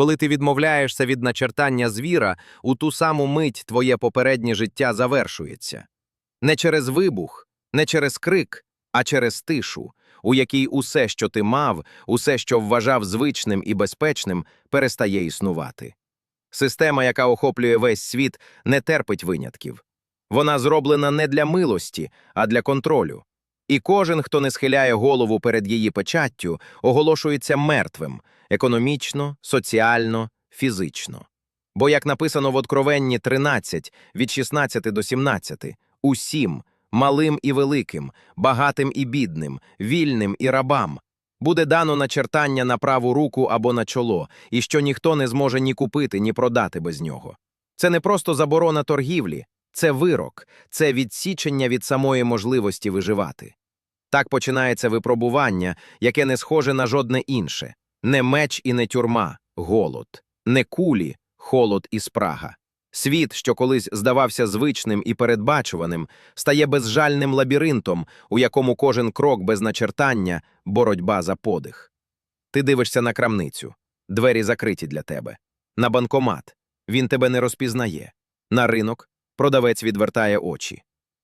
Коли ти відмовляєшся від начертання звіра, у ту саму мить твоє попереднє життя завершується. Не через вибух, не через крик, а через тишу, у якій усе, що ти мав, усе, що вважав звичним і безпечним, перестає існувати. Система, яка охоплює весь світ, не терпить винятків. Вона зроблена не для милості, а для контролю. І кожен, хто не схиляє голову перед її печаттю, оголошується мертвим економічно, соціально, фізично. Бо, як написано в Откровенні 13, від 16 до 17, усім, малим і великим, багатим і бідним, вільним і рабам, буде дано начертання на праву руку або на чоло, і що ніхто не зможе ні купити, ні продати без нього. Це не просто заборона торгівлі, це вирок, це відсічення від самої можливості виживати. Так починається випробування, яке не схоже на жодне інше не меч і не тюрма, голод, не кулі, холод і спрага. Світ, що колись здавався звичним і передбачуваним, стає безжальним лабіринтом, у якому кожен крок без начертання боротьба за подих. Ти дивишся на крамницю, двері закриті для тебе, на банкомат він тебе не розпізнає, на ринок продавець відвертає очі.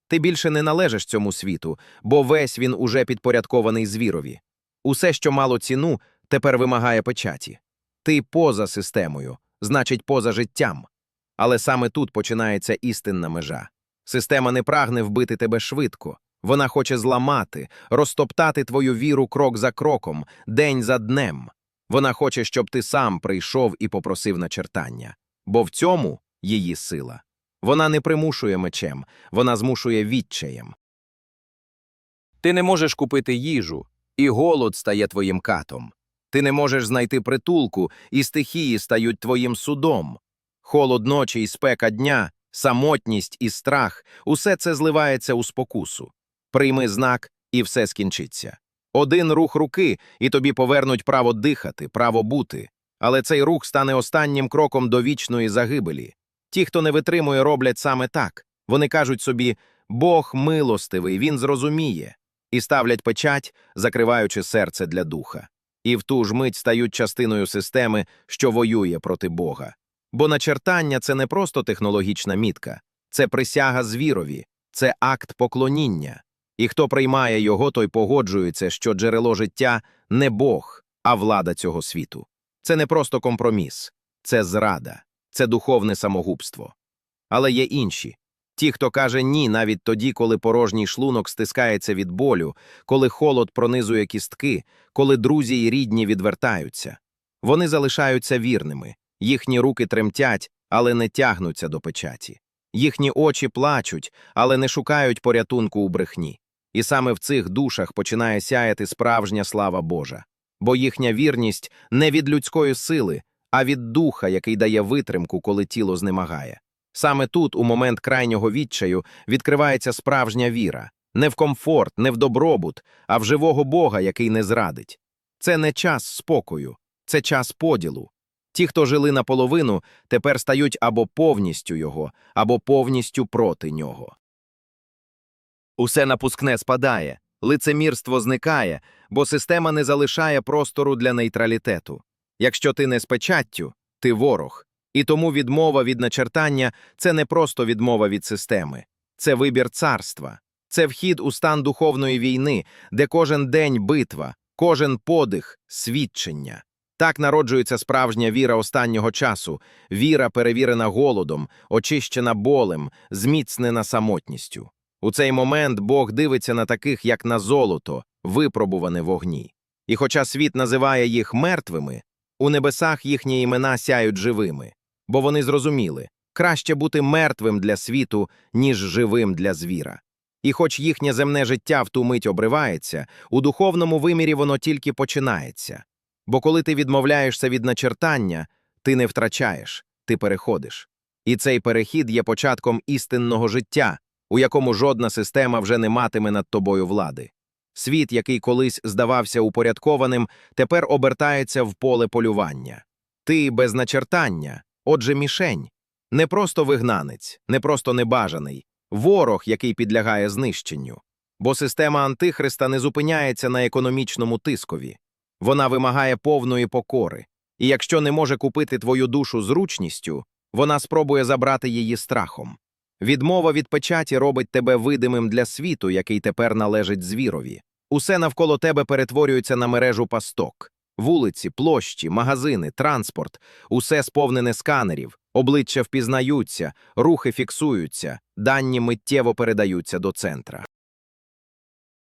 Ти більше не належиш цьому світу, бо весь він уже підпорядкований звірові. Усе, що мало ціну, тепер вимагає печаті. Ти поза системою, значить, поза життям. Але саме тут починається істинна межа. Система не прагне вбити тебе швидко. Вона хоче зламати, розтоптати твою віру крок за кроком, день за днем. Вона хоче, щоб ти сам прийшов і попросив начертання. Бо в цьому її сила. Вона не примушує мечем, вона змушує відчаєм. Ти не можеш купити їжу, і голод стає твоїм катом. Ти не можеш знайти притулку, і стихії стають твоїм судом. Холод ночі і спека дня, самотність і страх усе це зливається у спокусу. Прийми знак, і все скінчиться. Один рух руки, і тобі повернуть право дихати, право бути. Але цей рух стане останнім кроком до вічної загибелі. Ті, хто не витримує, роблять саме так. Вони кажуть собі Бог милостивий, він зрозуміє, і ставлять печать, закриваючи серце для духа. І в ту ж мить стають частиною системи, що воює проти Бога. Бо начертання це не просто технологічна мітка, це присяга звірові, це акт поклоніння. І хто приймає його, той погоджується, що джерело життя не Бог, а влада цього світу. Це не просто компроміс, це зрада, це духовне самогубство. Але є інші ті, хто каже ні навіть тоді, коли порожній шлунок стискається від болю, коли холод пронизує кістки, коли друзі й рідні відвертаються. Вони залишаються вірними, їхні руки тремтять, але не тягнуться до печаті. Їхні очі плачуть, але не шукають порятунку у брехні. І саме в цих душах починає сяяти справжня слава Божа, бо їхня вірність не від людської сили, а від духа, який дає витримку, коли тіло знемагає. Саме тут, у момент крайнього відчаю, відкривається справжня віра не в комфорт, не в добробут, а в живого Бога, який не зрадить. Це не час спокою, це час поділу. Ті, хто жили наполовину, тепер стають або повністю його, або повністю проти нього. Усе напускне спадає, лицемірство зникає, бо система не залишає простору для нейтралітету. Якщо ти не з печаттю, ти ворог. І тому відмова від начертання це не просто відмова від системи, це вибір царства, це вхід у стан духовної війни, де кожен день битва, кожен подих свідчення. Так народжується справжня віра останнього часу, віра, перевірена голодом, очищена болем, зміцнена самотністю. У цей момент Бог дивиться на таких, як на золото, випробуване вогні. І хоча світ називає їх мертвими, у небесах їхні імена сяють живими, бо вони зрозуміли краще бути мертвим для світу, ніж живим для звіра. І хоч їхнє земне життя в ту мить обривається, у духовному вимірі воно тільки починається. Бо коли ти відмовляєшся від начертання, ти не втрачаєш, ти переходиш. І цей перехід є початком істинного життя, у якому жодна система вже не матиме над тобою влади. Світ, який колись здавався упорядкованим, тепер обертається в поле полювання. Ти без начертання, отже, мішень, не просто вигнанець, не просто небажаний, ворог, який підлягає знищенню. Бо система Антихриста не зупиняється на економічному тискові. Вона вимагає повної покори. І якщо не може купити твою душу зручністю, вона спробує забрати її страхом. Відмова від печаті робить тебе видимим для світу, який тепер належить звірові. Усе навколо тебе перетворюється на мережу пасток. Вулиці, площі, магазини, транспорт усе сповнене сканерів, обличчя впізнаються, рухи фіксуються, дані миттєво передаються до центра.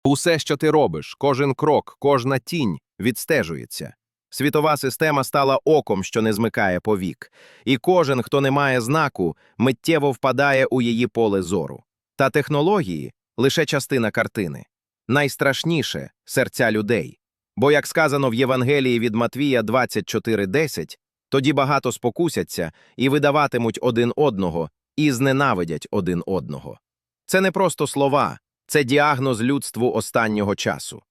Усе, що ти робиш, кожен крок, кожна тінь відстежується. Світова система стала оком, що не змикає повік, і кожен, хто не має знаку, миттєво впадає у її поле зору. Та технології лише частина картини. Найстрашніше серця людей. Бо, як сказано в Євангелії від Матвія 24.10, тоді багато спокусяться і видаватимуть один одного, і зненавидять один одного. Це не просто слова, це діагноз людству останнього часу.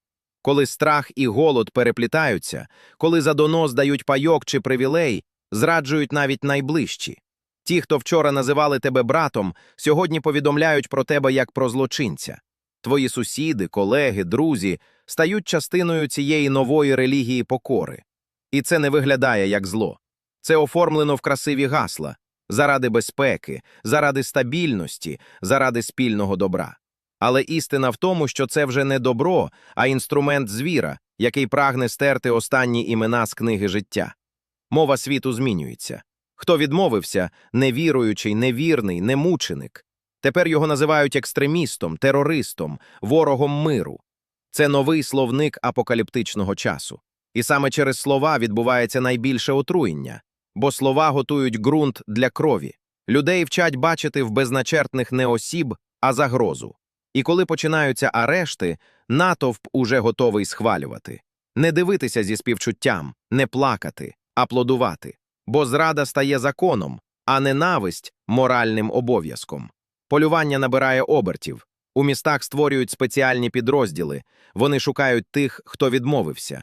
Коли страх і голод переплітаються, коли за донос дають пайок чи привілей, зраджують навіть найближчі. Ті, хто вчора називали тебе братом, сьогодні повідомляють про тебе як про злочинця. Твої сусіди, колеги, друзі стають частиною цієї нової релігії покори. І це не виглядає як зло. Це оформлено в красиві гасла заради безпеки, заради стабільності, заради спільного добра. Але істина в тому, що це вже не добро, а інструмент звіра, який прагне стерти останні імена з книги життя. Мова світу змінюється. Хто відмовився невіруючий, невірний, немученик. Тепер його називають екстремістом, терористом, ворогом миру. Це новий словник апокаліптичного часу. І саме через слова відбувається найбільше отруєння, бо слова готують ґрунт для крові. Людей вчать бачити в безначертних не осіб, а загрозу. І коли починаються арешти, натовп уже готовий схвалювати. Не дивитися зі співчуттям, не плакати, аплодувати. Бо зрада стає законом, а ненависть моральним обов'язком. Полювання набирає обертів. У містах створюють спеціальні підрозділи. Вони шукають тих, хто відмовився.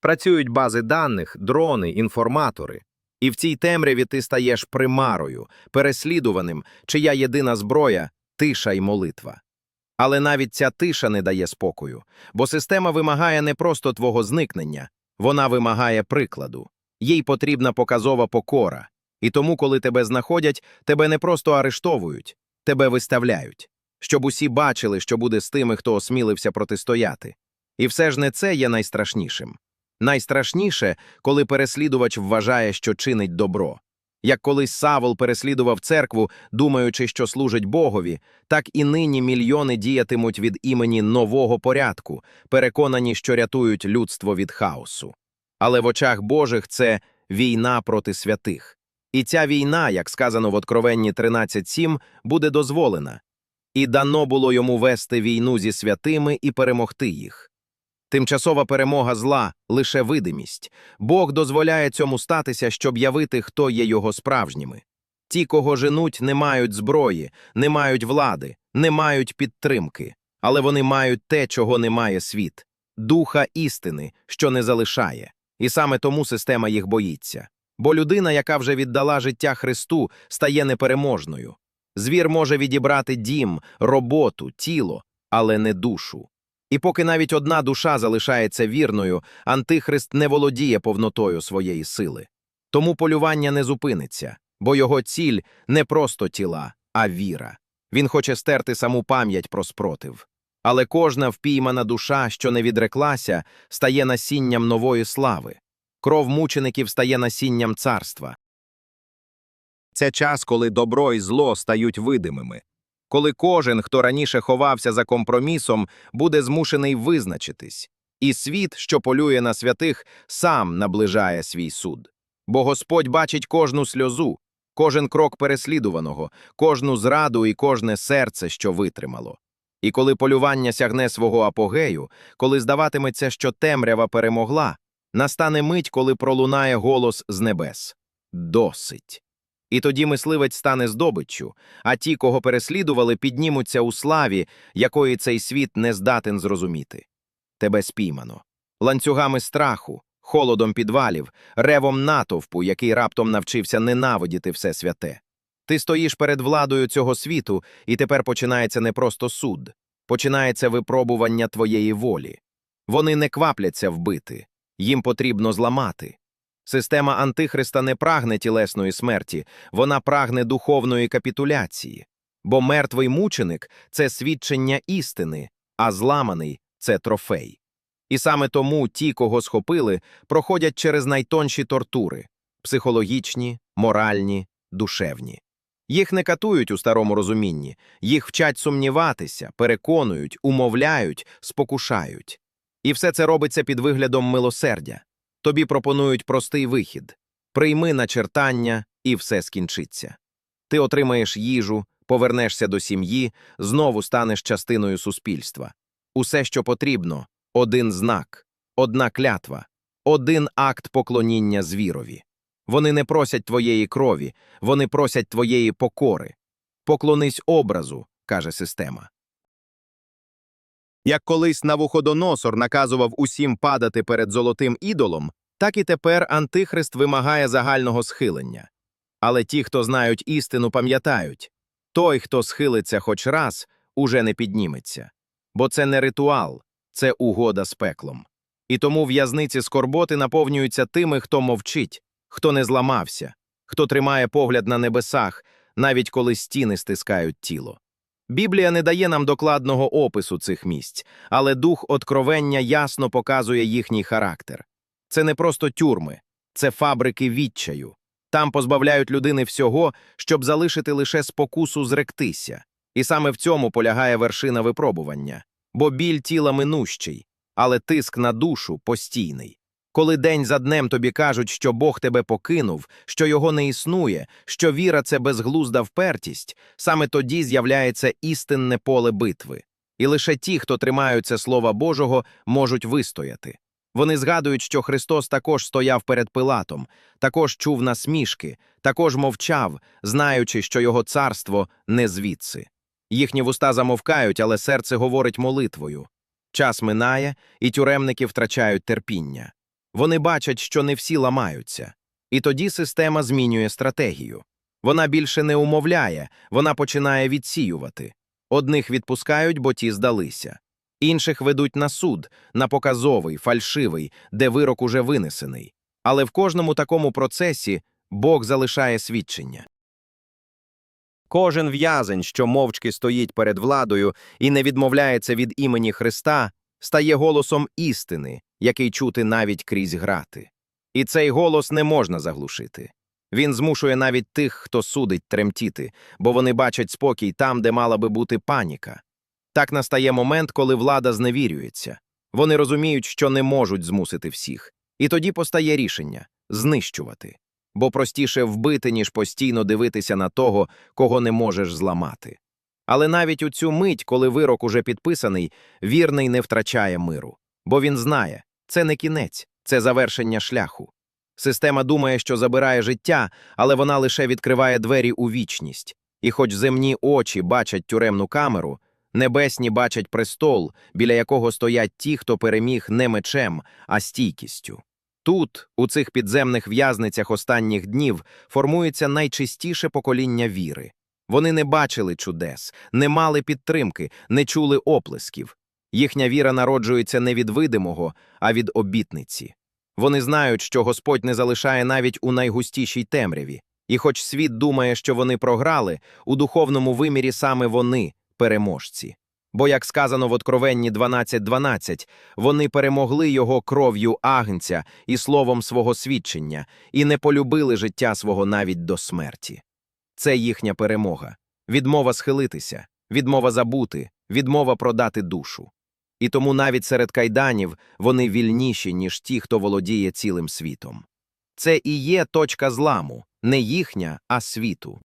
Працюють бази даних, дрони, інформатори. І в цій темряві ти стаєш примарою, переслідуваним, чия єдина зброя тиша й молитва. Але навіть ця тиша не дає спокою, бо система вимагає не просто твого зникнення, вона вимагає прикладу. Їй потрібна показова покора. І тому, коли тебе знаходять, тебе не просто арештовують, тебе виставляють, щоб усі бачили, що буде з тими, хто осмілився протистояти. І все ж не це є найстрашнішим. Найстрашніше, коли переслідувач вважає, що чинить добро. Як колись Савол переслідував церкву, думаючи, що служить Богові, так і нині мільйони діятимуть від імені нового порядку, переконані, що рятують людство від хаосу. Але в очах Божих це війна проти святих. І ця війна, як сказано в Откровенні 13.7, буде дозволена. І дано було йому вести війну зі святими і перемогти їх. Тимчасова перемога зла лише видимість. Бог дозволяє цьому статися, щоб явити, хто є його справжніми. Ті, кого женуть, не мають зброї, не мають влади, не мають підтримки, але вони мають те, чого не має світ духа істини, що не залишає. І саме тому система їх боїться. Бо людина, яка вже віддала життя Христу, стає непереможною. Звір може відібрати дім, роботу, тіло, але не душу. І поки навіть одна душа залишається вірною, Антихрист не володіє повнотою своєї сили. Тому полювання не зупиниться, бо його ціль не просто тіла, а віра. Він хоче стерти саму пам'ять про спротив. Але кожна впіймана душа, що не відреклася, стає насінням нової слави. Кров мучеників стає насінням царства. Це час, коли добро і зло стають видимими коли кожен, хто раніше ховався за компромісом, буде змушений визначитись, і світ, що полює на святих, сам наближає свій суд. Бо Господь бачить кожну сльозу, кожен крок переслідуваного, кожну зраду і кожне серце, що витримало. І коли полювання сягне свого апогею, коли здаватиметься, що темрява перемогла, настане мить, коли пролунає голос з небес Досить. І тоді мисливець стане здобиччю, а ті, кого переслідували, піднімуться у славі, якої цей світ не здатен зрозуміти. Тебе спіймано. Ланцюгами страху, холодом підвалів, ревом натовпу, який раптом навчився ненавидіти все святе. Ти стоїш перед владою цього світу, і тепер починається не просто суд, починається випробування твоєї волі. Вони не квапляться вбити. Їм потрібно зламати. Система Антихриста не прагне тілесної смерті, вона прагне духовної капітуляції. Бо мертвий мученик це свідчення істини, а зламаний це трофей. І саме тому ті, кого схопили, проходять через найтонші тортури психологічні, моральні, душевні. Їх не катують у старому розумінні, їх вчать сумніватися, переконують, умовляють, спокушають. І все це робиться під виглядом милосердя. Тобі пропонують простий вихід прийми начертання, і все скінчиться. Ти отримаєш їжу, повернешся до сім'ї, знову станеш частиною суспільства. Усе, що потрібно один знак, одна клятва, один акт поклоніння звірові. Вони не просять твоєї крові, вони просять твоєї покори. Поклонись образу, каже система. Як колись Навуходоносор наказував усім падати перед золотим ідолом, так і тепер Антихрист вимагає загального схилення. Але ті, хто знають істину, пам'ятають той, хто схилиться хоч раз, уже не підніметься. Бо це не ритуал, це угода з пеклом. І тому в'язниці скорботи наповнюються тими, хто мовчить, хто не зламався, хто тримає погляд на небесах, навіть коли стіни стискають тіло. Біблія не дає нам докладного опису цих місць, але дух откровення ясно показує їхній характер. Це не просто тюрми, це фабрики відчаю. Там позбавляють людини всього, щоб залишити лише спокусу зректися. І саме в цьому полягає вершина випробування. Бо біль тіла минущий, але тиск на душу постійний. Коли день за днем тобі кажуть, що Бог тебе покинув, що його не існує, що віра це безглузда впертість, саме тоді з'являється істинне поле битви. І лише ті, хто тримаються Слова Божого, можуть вистояти. Вони згадують, що Христос також стояв перед Пилатом, також чув насмішки, також мовчав, знаючи, що його царство не звідси. Їхні вуста замовкають, але серце говорить молитвою. Час минає, і тюремники втрачають терпіння. Вони бачать, що не всі ламаються. І тоді система змінює стратегію. Вона більше не умовляє, вона починає відсіювати. Одних відпускають, бо ті здалися. Інших ведуть на суд, на показовий, фальшивий, де вирок уже винесений. Але в кожному такому процесі Бог залишає свідчення. Кожен в'язень, що мовчки стоїть перед владою і не відмовляється від імені Христа, стає голосом істини, який чути навіть крізь грати. І цей голос не можна заглушити. Він змушує навіть тих, хто судить тремтіти, бо вони бачать спокій там, де мала би бути паніка. Так настає момент, коли влада зневірюється. Вони розуміють, що не можуть змусити всіх. І тоді постає рішення знищувати. Бо простіше вбити, ніж постійно дивитися на того, кого не можеш зламати. Але навіть у цю мить, коли вирок уже підписаний, вірний не втрачає миру. Бо він знає, це не кінець, це завершення шляху. Система думає, що забирає життя, але вона лише відкриває двері у вічність. І хоч земні очі бачать тюремну камеру, небесні бачать престол, біля якого стоять ті, хто переміг не мечем, а стійкістю. Тут, у цих підземних в'язницях останніх днів, формується найчистіше покоління віри. Вони не бачили чудес, не мали підтримки, не чули оплесків. Їхня віра народжується не від видимого, а від обітниці. Вони знають, що Господь не залишає навіть у найгустішій темряві, і хоч світ думає, що вони програли, у духовному вимірі саме вони переможці. Бо, як сказано в Откровенні 12.12, вони перемогли його кров'ю агнця і словом свого свідчення, і не полюбили життя свого навіть до смерті. Це їхня перемога, відмова схилитися, відмова забути, відмова продати душу. І тому навіть серед кайданів вони вільніші, ніж ті, хто володіє цілим світом. Це і є точка зламу, не їхня, а світу.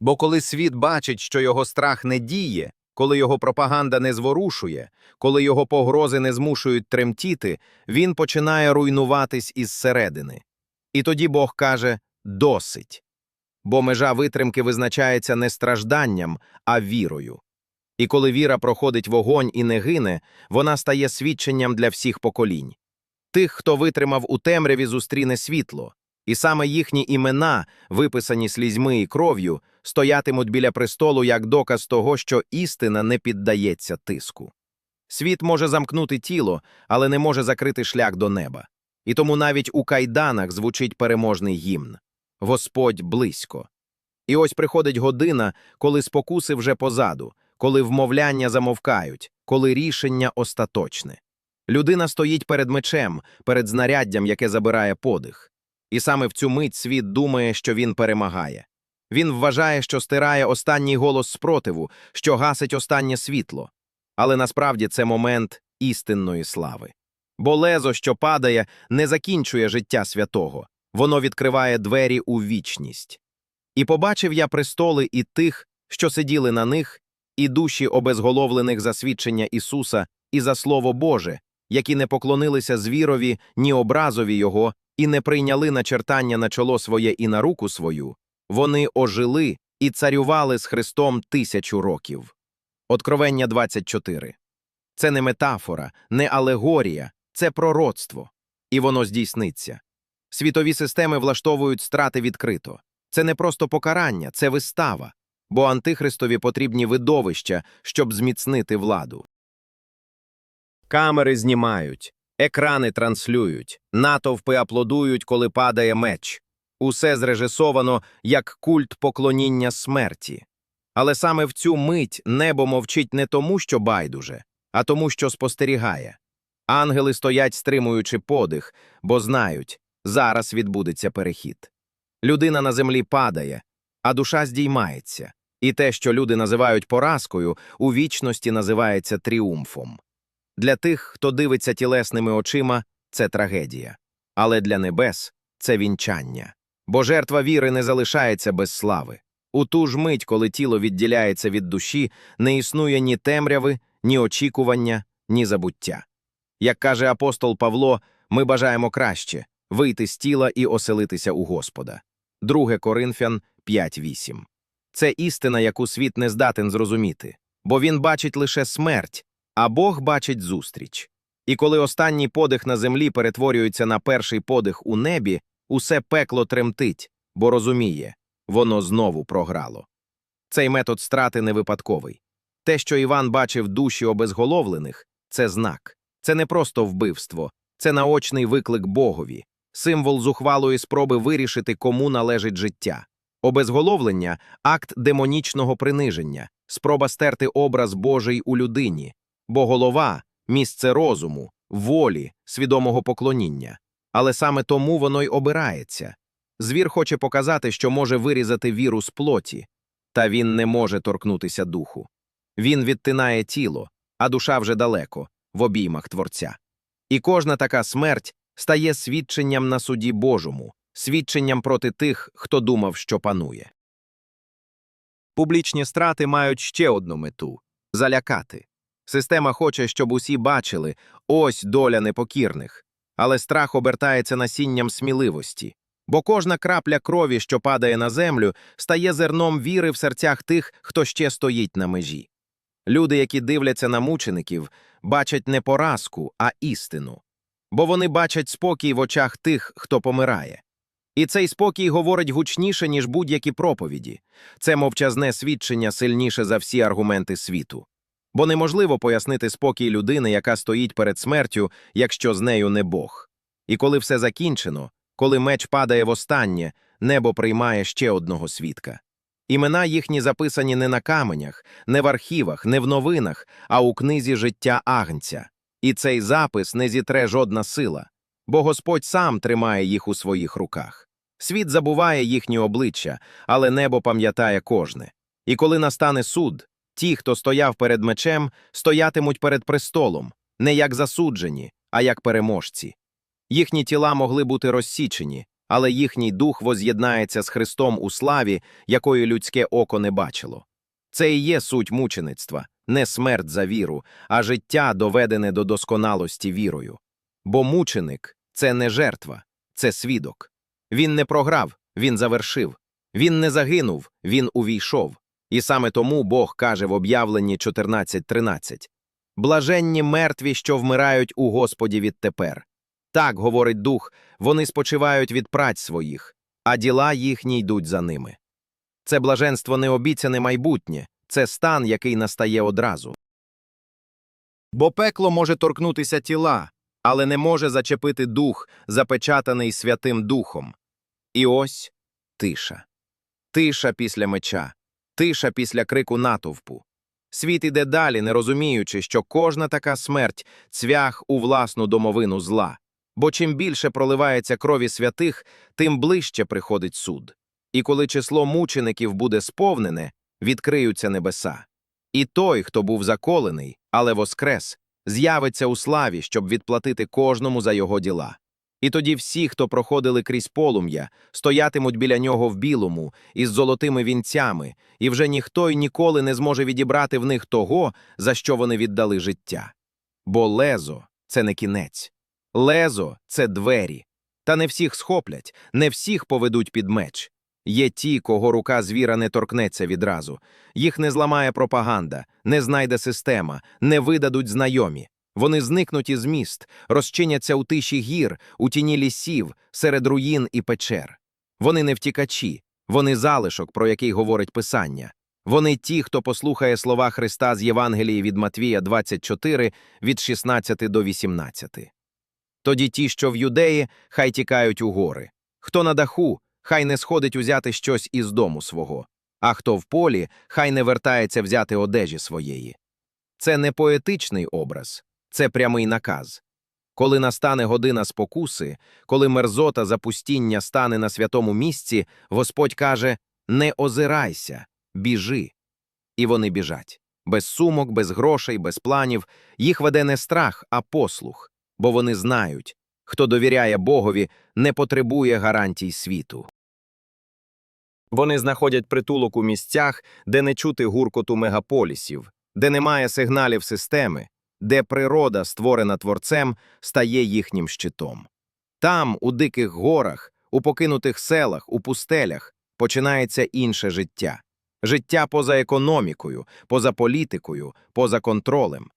Бо коли світ бачить, що його страх не діє, коли його пропаганда не зворушує, коли його погрози не змушують тремтіти, він починає руйнуватись із середини. І тоді Бог каже досить. Бо межа витримки визначається не стражданням, а вірою. І коли віра проходить вогонь і не гине, вона стає свідченням для всіх поколінь. Тих, хто витримав у темряві, зустріне світло, і саме їхні імена, виписані слізьми і кров'ю, стоятимуть біля престолу як доказ того, що істина не піддається тиску. Світ може замкнути тіло, але не може закрити шлях до неба. І тому навіть у кайданах звучить переможний гімн Господь близько. І ось приходить година, коли спокуси вже позаду, коли вмовляння замовкають, коли рішення остаточне. Людина стоїть перед мечем, перед знаряддям, яке забирає подих. І саме в цю мить світ думає, що він перемагає. Він вважає, що стирає останній голос спротиву, що гасить останнє світло. Але насправді це момент істинної слави. Бо лезо, що падає, не закінчує життя святого, воно відкриває двері у вічність. І побачив я престоли і тих, що сиділи на них, і душі обезголовлених за свідчення Ісуса і за Слово Боже, які не поклонилися звірові, ні образові Його, і не прийняли начертання на чоло своє і на руку свою, вони ожили і царювали з Христом тисячу років. Откровення 24. Це не метафора, не алегорія, це пророцтво. І воно здійсниться. Світові системи влаштовують страти відкрито. Це не просто покарання, це вистава, бо антихристові потрібні видовища, щоб зміцнити владу. Камери знімають, екрани транслюють, натовпи аплодують, коли падає меч. Усе зрежисовано як культ поклоніння смерті. Але саме в цю мить небо мовчить не тому, що байдуже, а тому, що спостерігає. Ангели стоять, стримуючи подих, бо знають, зараз відбудеться перехід. Людина на землі падає, а душа здіймається, і те, що люди називають поразкою, у вічності називається тріумфом. Для тих, хто дивиться тілесними очима, це трагедія, але для небес це вінчання. Бо жертва віри не залишається без слави. У ту ж мить, коли тіло відділяється від душі, не існує ні темряви, ні очікування, ні забуття. Як каже апостол Павло, ми бажаємо краще вийти з тіла і оселитися у Господа. 2 Коринфян 5.8. Це істина, яку світ не здатен зрозуміти, бо він бачить лише смерть, а Бог бачить зустріч. І коли останній подих на землі перетворюється на перший подих у небі, усе пекло тремтить, бо розуміє, воно знову програло. Цей метод страти не випадковий. Те, що Іван бачив душі обезголовлених, це знак. Це не просто вбивство, це наочний виклик Богові, символ зухвалої спроби вирішити, кому належить життя. Обезголовлення акт демонічного приниження, спроба стерти образ Божий у людині, бо голова місце розуму, волі, свідомого поклоніння. Але саме тому воно й обирається. Звір хоче показати, що може вирізати віру з плоті, та він не може торкнутися духу. Він відтинає тіло, а душа вже далеко, в обіймах Творця. І кожна така смерть стає свідченням на суді Божому, свідченням проти тих, хто думав, що панує. Публічні страти мають ще одну мету залякати. Система хоче, щоб усі бачили ось доля непокірних, але страх обертається насінням сміливості, бо кожна крапля крові, що падає на землю, стає зерном віри в серцях тих, хто ще стоїть на межі. Люди, які дивляться на мучеників, бачать не поразку, а істину, бо вони бачать спокій в очах тих, хто помирає. І цей спокій говорить гучніше, ніж будь-які проповіді. Це мовчазне свідчення сильніше за всі аргументи світу. Бо неможливо пояснити спокій людини, яка стоїть перед смертю, якщо з нею не Бог. І коли все закінчено, коли меч падає востаннє, небо приймає ще одного свідка. Імена їхні записані не на каменях, не в архівах, не в новинах, а у книзі життя Агнця. І цей запис не зітре жодна сила, бо Господь сам тримає їх у своїх руках. Світ забуває їхні обличчя, але небо пам'ятає кожне. І коли настане суд, ті, хто стояв перед мечем, стоятимуть перед престолом, не як засуджені, а як переможці. Їхні тіла могли бути розсічені, але їхній дух воз'єднається з Христом у славі, якої людське око не бачило. Це і є суть мучеництва, не смерть за віру, а життя, доведене до досконалості вірою. Бо мученик це не жертва, це свідок. Він не програв, він завершив. Він не загинув, він увійшов. І саме тому Бог каже в об'явленні 14.13 Блаженні мертві, що вмирають у Господі відтепер. Так, говорить дух, вони спочивають від праць своїх, а діла їхні йдуть за ними. Це блаженство не обіцяне майбутнє, це стан, який настає одразу. Бо пекло може торкнутися тіла, але не може зачепити дух, запечатаний Святим Духом. І ось тиша. Тиша після меча, тиша після крику натовпу. Світ іде далі, не розуміючи, що кожна така смерть цвях у власну домовину зла. Бо чим більше проливається крові святих, тим ближче приходить суд. І коли число мучеників буде сповнене, відкриються небеса. І той, хто був заколений, але воскрес, з'явиться у славі, щоб відплатити кожному за його діла. І тоді всі, хто проходили крізь полум'я, стоятимуть біля нього в білому, із золотими вінцями, і вже ніхто й ніколи не зможе відібрати в них того, за що вони віддали життя. Бо лезо це не кінець. Лезо це двері. Та не всіх схоплять, не всіх поведуть під меч. Є ті, кого рука звіра не торкнеться відразу. Їх не зламає пропаганда, не знайде система, не видадуть знайомі. Вони зникнуть із міст, розчиняться у тиші гір, у тіні лісів, серед руїн і печер. Вони не втікачі, вони залишок, про який говорить Писання. Вони ті, хто послухає слова Христа з Євангелії від Матвія 24, від 16 до 18. Тоді ті, що в юдеї, хай тікають у гори. Хто на даху, хай не сходить узяти щось із дому свого, а хто в полі, хай не вертається взяти одежі своєї. Це не поетичний образ, це прямий наказ. Коли настане година спокуси, коли мерзота запустіння стане на святому місці, Господь каже Не озирайся, біжи. І вони біжать. Без сумок, без грошей, без планів. Їх веде не страх, а послух, бо вони знають, хто довіряє Богові, не потребує гарантій світу. Вони знаходять притулок у місцях, де не чути гуркоту мегаполісів, де немає сигналів системи, де природа, створена творцем, стає їхнім щитом. Там, у диких горах, у покинутих селах, у пустелях, починається інше життя. Життя поза економікою, поза політикою, поза контролем.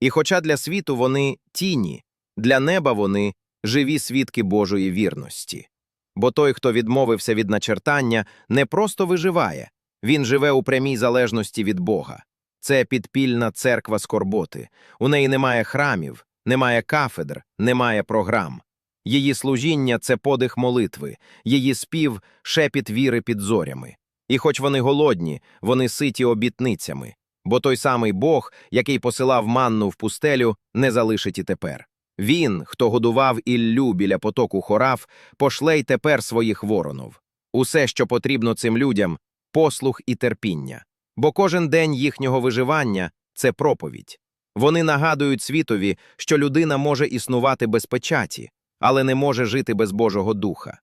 І хоча для світу вони тіні, для неба вони живі свідки Божої вірності. Бо той, хто відмовився від начертання, не просто виживає, він живе у прямій залежності від Бога. Це підпільна церква скорботи. У неї немає храмів, немає кафедр, немає програм. Її служіння це подих молитви, її спів шепіт віри під зорями. І хоч вони голодні, вони ситі обітницями, бо той самий Бог, який посилав манну в пустелю, не залишить і тепер. Він, хто годував Іллю біля потоку хорав, пошле й тепер своїх воронов. Усе, що потрібно цим людям послух і терпіння. Бо кожен день їхнього виживання це проповідь. Вони нагадують світові, що людина може існувати без печаті, але не може жити без Божого духа.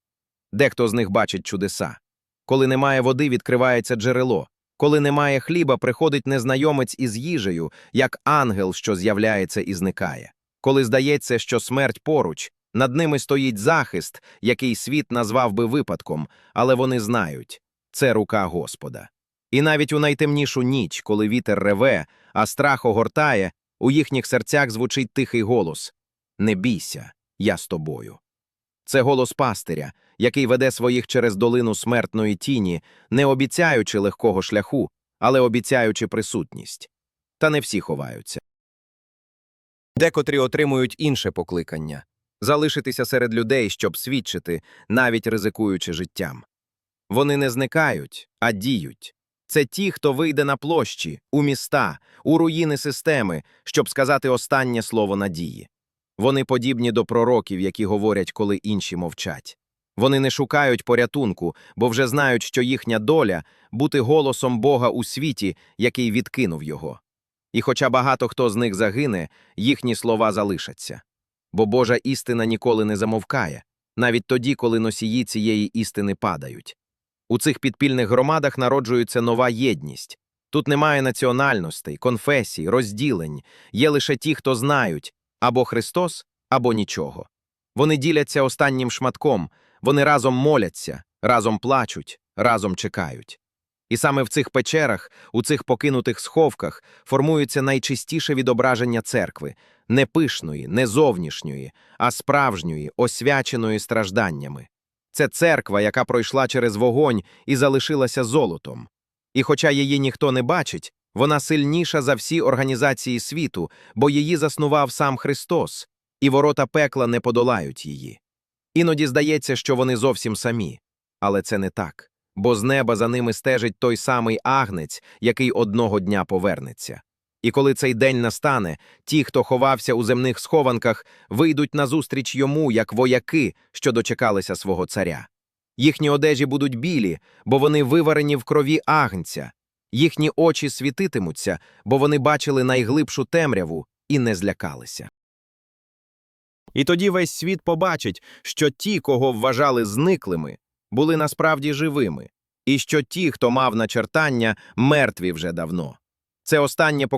Дехто з них бачить чудеса. Коли немає води, відкривається джерело. Коли немає хліба, приходить незнайомець із їжею, як ангел, що з'являється і зникає. Коли здається, що смерть поруч, над ними стоїть захист, який світ назвав би випадком, але вони знають це рука Господа. І навіть у найтемнішу ніч, коли вітер реве, а страх огортає, у їхніх серцях звучить тихий голос Не бійся, я з тобою. Це голос пастиря, який веде своїх через долину смертної тіні, не обіцяючи легкого шляху, але обіцяючи присутність. Та не всі ховаються. Декотрі отримують інше покликання залишитися серед людей, щоб свідчити, навіть ризикуючи життям. Вони не зникають, а діють. Це ті, хто вийде на площі, у міста, у руїни системи, щоб сказати останнє слово надії. Вони подібні до пророків, які говорять, коли інші мовчать. Вони не шукають порятунку, бо вже знають, що їхня доля бути голосом Бога у світі, який відкинув його. І хоча багато хто з них загине, їхні слова залишаться. Бо Божа істина ніколи не замовкає, навіть тоді, коли носії цієї істини падають. У цих підпільних громадах народжується нова єдність. Тут немає національностей, конфесій, розділень, є лише ті, хто знають або Христос, або нічого. Вони діляться останнім шматком, вони разом моляться, разом плачуть, разом чекають. І саме в цих печерах, у цих покинутих сховках, формується найчистіше відображення церкви не пишної, не зовнішньої, а справжньої, освяченої стражданнями. Це церква, яка пройшла через вогонь і залишилася золотом. І хоча її ніхто не бачить, Вона сильніша за всі організації світу, бо її заснував сам Христос, і ворота пекла не подолають її. Іноді здається, що вони зовсім самі. Але це не так, бо з неба за ними стежить той самий агнець, який одного дня повернеться. І коли цей день настане, ті, хто ховався у земних схованках, вийдуть назустріч йому, як вояки, що дочекалися свого царя. Їхні одежі будуть білі, бо вони виварені в крові агнця. Їхні очі світитимуться, бо вони бачили найглибшу темряву і не злякалися. І тоді весь світ побачить, що ті, кого вважали зниклими, були насправді живими, і що ті, хто мав начертання, мертві вже давно. Це останнє